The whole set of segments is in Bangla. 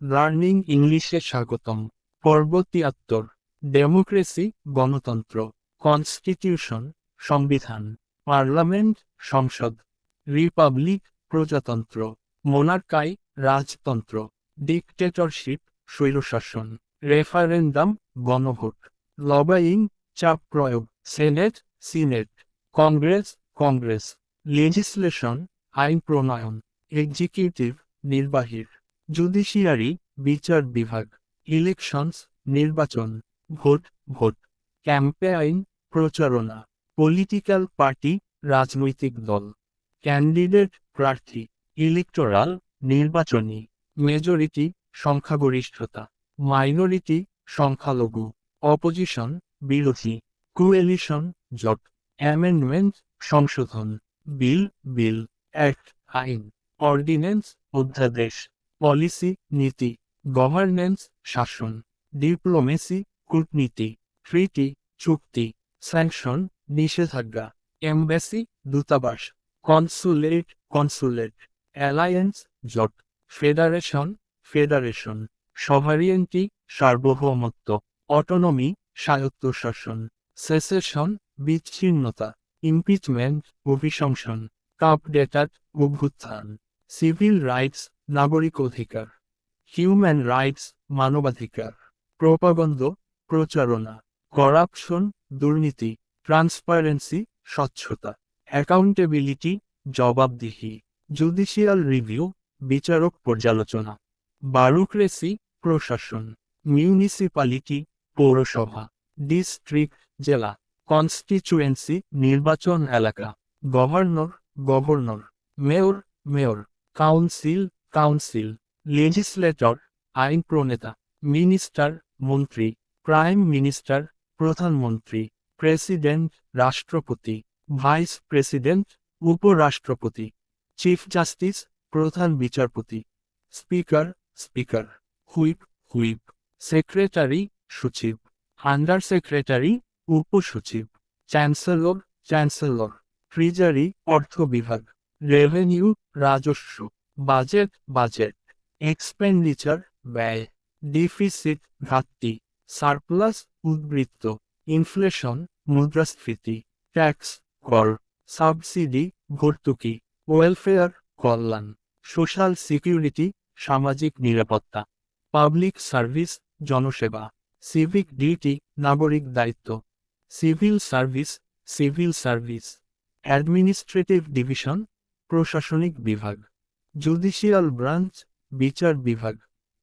লার্নিং ইংলিশে স্বাগতম। পর্ব তিয়াত্তর, ডেমোক্রেসি, গণতন্ত্র, কনস্টিটিউশন, সংবিধান, পার্লামেন্ট, সংসদ, রিপাবলিক, প্রজাতন্ত্র, মোনার্কাই, রাজতন্ত্র, ডিকটেটরশিপ, স্বৈরশাসন, রেফারেন্ডাম, গণভোট লবাইং চাপ প্রয়োগ, senate, senate, congress congress, legislation, আইন প্রণয়ন, এক্সিকিউটিভ, নির্বাহীর। জুডিশিয়ারি, বিচার বিভাগ ইলেকশনস নির্বাচন, ভোট ভোট ক্যাম্পেইন প্রচারণা পলিটিক্যাল পার্টি রাজনৈতিক দল ক্যান্ডিডেট প্রার্থী ইলেকটোরাল নির্বাচনী মেজরিটি সংখ্যাগরিষ্ঠতা মাইনরিটি সংখ্যালঘু অপোজিশন বিরোধী কুয়েলিশন জট অ্যামেন্ডমেন্ট সংশোধন বিল বিল অ্যাক্ট আইন অর্ডিন্যান্স অধ্যাদেশ। পলিসি, নীতি গভর্নেন্স শাসন ডিপ্লোমেসি কূটনীতি ট্রিটি চুক্তি স্যাংশন নিষেধাজ্ঞা এমবেসি দূতাবাস কনসুলেট কনসুলেট অ্যালায়েন্স জোট ফেডারেশন ফেডারেশন সভারিয়েন্টি সার্বভৌমত্ব অটোনমি স্বায়ত্তশাসন সেসেশন বিচ্ছিন্নতা ইমপিচমেন্ট অভিশংসন, কাপ ডেটার অভ্যুত্থান সিভিল রাইটস নাগরিক অধিকার হিউম্যান রাইটস মানবাধিকার প্রোপাগন্দ প্রচারণা করাপশন দুর্নীতি ট্রান্সপারেন্সি স্বচ্ছতা অ্যাকাউন্টেবিলিটি জবাবদিহি জুডিশিয়াল রিভিউ বিচারক পর্যালোচনা, বারুক্রেসি, প্রশাসন মিউনিসিপালিটি পৌরসভা ডিস্ট্রিক্ট জেলা কনস্টিচুয়েন্সি নির্বাচন এলাকা governor governor mayor mayor council council legislator আইন প্রণেতা মিনিস্টার মন্ত্রী প্রাইম মিনিস্টার প্রধানমন্ত্রী প্রেসিডেন্ট রাষ্ট্রপতি ভাইস প্রেসিডেন্ট উপরাষ্ট্রপতি চিফ জাস্টিস প্রধান বিচারপতি speaker speaker whip whip secretary সচিব আন্ডার সেক্রেটারি উপসচিব চ্যান্সেলর চ্যান্সেলর ট্রিজারি অর্থ বিভাগ রেভিনিউ রাজস্ব বাজেট বাজেট এক্সপেন্ডিচার ব্যয় ডিফিসিট ঘাটতি সারপ্লাস উদ্বৃত্ত ইনফ্লেশন মুদ্রাস্ফীতি ট্যাক্স কর সাবসিডি ভর্তুকি ওয়েলফেয়ার কল্যাণ সোশ্যাল সিকিউরিটি সামাজিক নিরাপত্তা পাবলিক সার্ভিস জনসেবা সিভিক ডিউটি নাগরিক দায়িত্ব civil service civil service administrative division প্রশাসনিক বিভাগ। জুডিশিয়াল ব্রাঞ্চ বিচার বিভাগ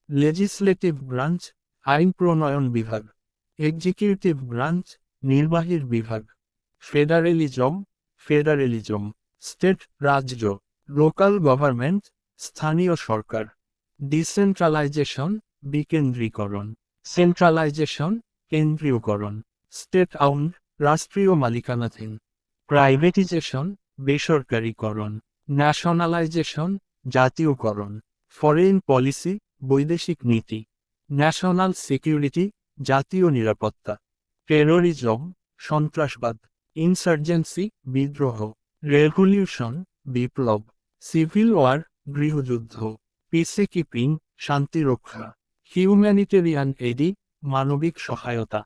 লেজিসলেটিভ ব্রাঞ্চ আইন প্রণয়ন বিভাগ এক্সিকিউটিভ ব্রাঞ্চ নির্বাহীর বিভাগ ফেডারেলিজম ফেডারেলিজম স্টেট রাজ্য লোকাল গভর্নমেন্ট স্থানীয় সরকার ডিসেন্ট্রালাইজেশন বিকেন্দ্রীকরণ সেন্ট্রালাইজেশন কেন্দ্রীয়করণ স্টেট আউন্ড রাষ্ট্রীয় মালিকানাধীন প্রাইভেটিজেশন বেসরকারীকরণ ন্যাশনালাইজেশন জাতীয়করণ ফরেন পলিসি বৈদেশিক নীতি ন্যাশনাল সিকিউরিটি জাতীয় নিরাপত্তা টেরোরিজম সন্ত্রাসবাদ ইনসার্জেন্সি বিদ্রোহ রেভলিউশন বিপ্লব সিভিল ওয়ার গৃহযুদ্ধ পিসে কিপিং শান্তিরক্ষা হিউম্যানিটেরিয়ান এডি মানবিক সহায়তা।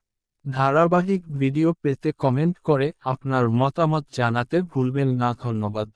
ধারাবাহিক ভিডিও পেতে কমেন্ট করে আপনার মতামত জানাতে ভুলবেন না, ধন্যবাদ।